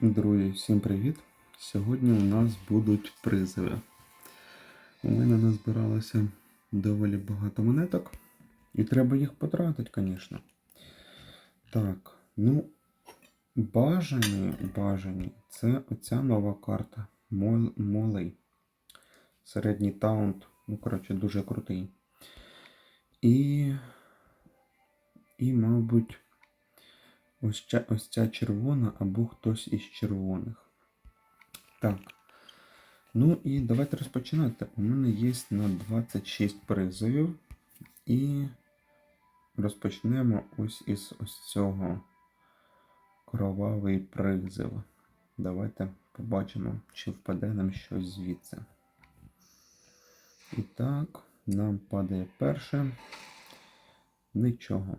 Друзі, всім привіт! Сьогодні у нас будуть призови. У мене назбиралося доволі багато монеток. І треба їх потратити, звісно. Так, ну, бажані, бажані це оця нова карта Мол, Молей. Середній таунт. Ну, коротше, дуже крутий. І. І, мабуть. Ось ця, ось ця червона або хтось із червоних. Так. Ну і давайте розпочинати. У мене є на 26 призовів. І розпочнемо ось із ось цього кровавий призив. Давайте побачимо, чи впаде нам щось звідси. І так, нам падає перше. Нічого.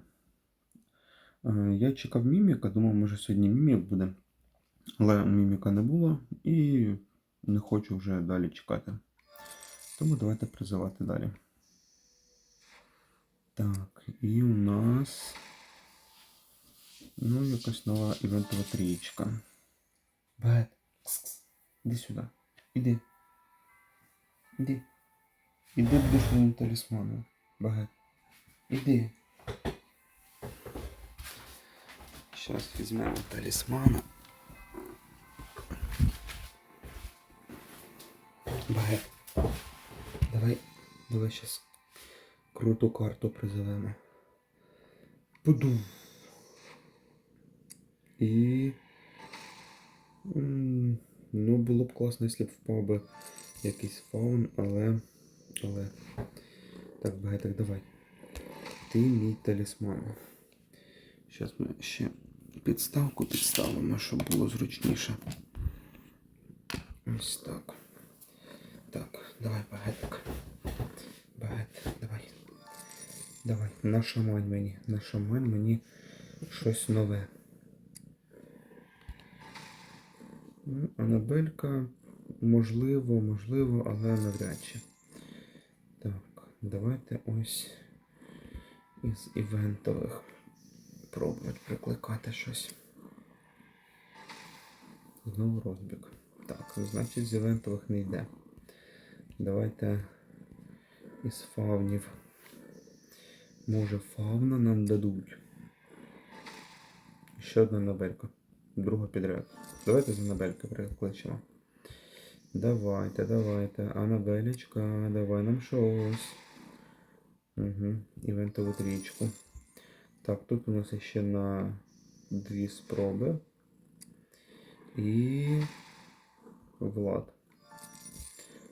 Е, Я чекав міміка, думав, може сьогодні мімік буде. Але міміка не було і не хочу вже далі чекати. Тому давайте призивати далі. Так, і у нас. Ну, якась нова івентова трієчка. Бет. кс-кс, Іди сюди. Іди. Іди. Іди будеш моїм талісманом. Багет. Іди. Сейчас візьмемо талісмана. Багет. Давай, давай сейчас круту карту призовемо. Буду. І. Ну, було б класно, якщо б впав би якийсь фаун, але. Але. Так, багетик, давай. Ти мій талісман. Зараз ми ще підставку підставимо, щоб було зручніше. Ось так. Так, давай багетик. Багет, давай. Давай, нашамань мені. Нашамань мені щось нове. Ну, Анабелька, можливо, можливо, але навряд чи. Так, давайте ось із івентових пробувати прикликати щось. Знову розбіг. Так, ну, значить з івентових не йде. Давайте із фаунів. Може фауна нам дадуть. Ще одна набелька. Друга підряд. Давайте за набельки прикличемо. Давайте, давайте. Анабелечка, давай нам щось. Угу. Івентову трічку. Так, тут у нас ще на дві спроби. І Влад.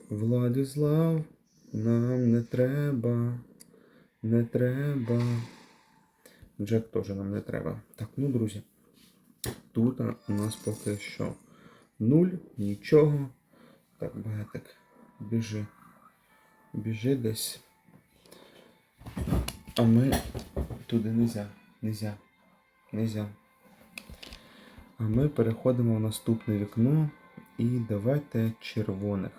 Владислав, нам не треба. Не треба. Джек теж нам не треба. Так, ну, друзі. Тут у нас поки що нуль, нічого. Так, багатик, біжи. Біжи десь. А ми туди нельзя, нельзя, нельзя. А ми переходимо в наступне вікно і давайте червоних.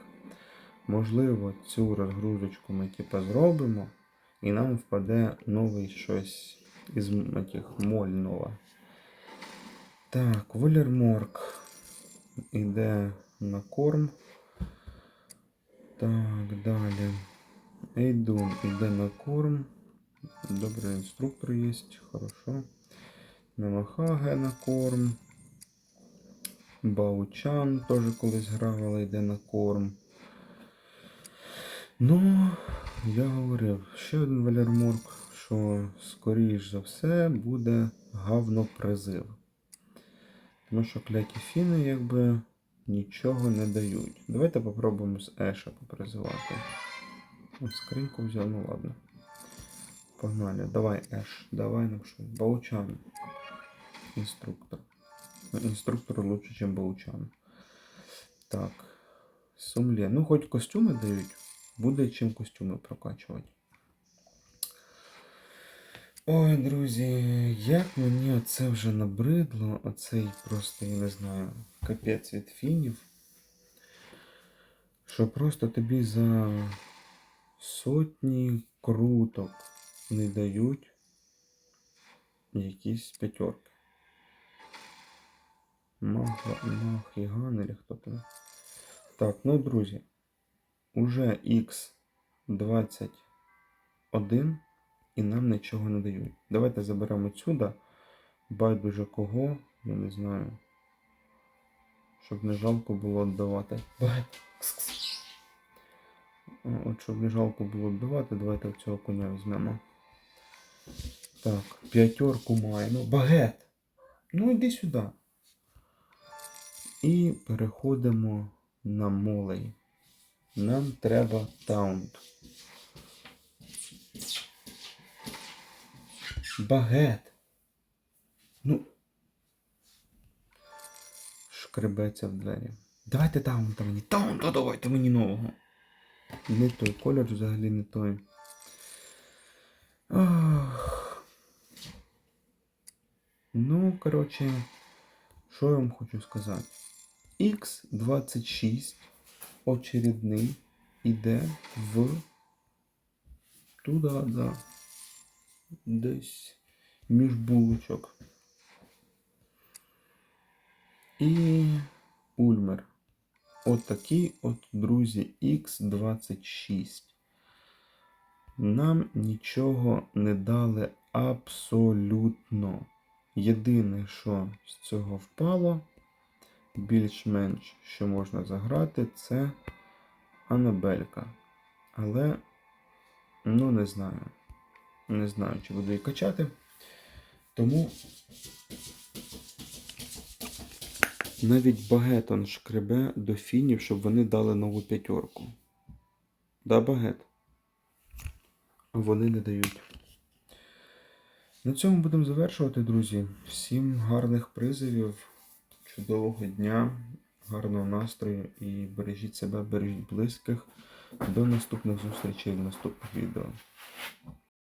Можливо, цю розгрузочку ми типа зробимо, і нам впаде новий щось із таких моль нова. Так, Волерморк іде на корм. Так, далі. Ейдун іде на корм. Добрий інструктор є, хорошо. Намахаге на корм. Баучан теж колись грав, але йде на корм. Ну, я говорив, ще один Валерморк, що скоріш за все буде гавнопризив. Тому що кляті фіни якби нічого не дають. Давайте попробуємо з Еша попризивати. Ось скриньку взяв, ну ладно. Погнали. Давай, Еш, давай нам щось. Баучан. Інструктор. Ну, інструктор лучше, ніж Баучан. Так. Сумлє. Ну, хоч костюми дають. Буде чим костюми прокачувати. Ой, друзі, як мені оце вже набридло, оцей просто, я не знаю, капець від фінів. Що просто тобі за сотні круток не дають якісь п'ятерки. Махіган или хто там. Так, ну, друзі, уже X21 і нам нічого не дають. Давайте заберемо сюди. Байдуже кого, я не знаю. Щоб не жалко було віддавати. От щоб не жалко було віддавати, давайте цього коня візьмемо. Так, п'ятерку маємо. Багет! Ну йди сюди. І переходимо на молей. Нам треба таунт. Багет. Ну. Шкребеться в двері. Давайте таунта мені. Таунта давайте мені нового. Не той колір взагалі не той. Ах. Ну, коротше, що я вам хочу сказати? X26 очередний іде в туди, да. Десь між булочок. І Ульмер. От от, друзі, X26. Нам нічого не дали абсолютно. Єдине, що з цього впало, більш-менш, що можна заграти, це Анабелька. Але, ну, не знаю. Не знаю, чи буду її качати. Тому навіть багетон шкребе до фінів, щоб вони дали нову п'ятерку. Да, багет? Вони не дають. На цьому будемо завершувати, друзі. Всім гарних призивів, чудового дня, гарного настрою і бережіть себе, бережіть близьких. До наступних зустрічей в наступних відео.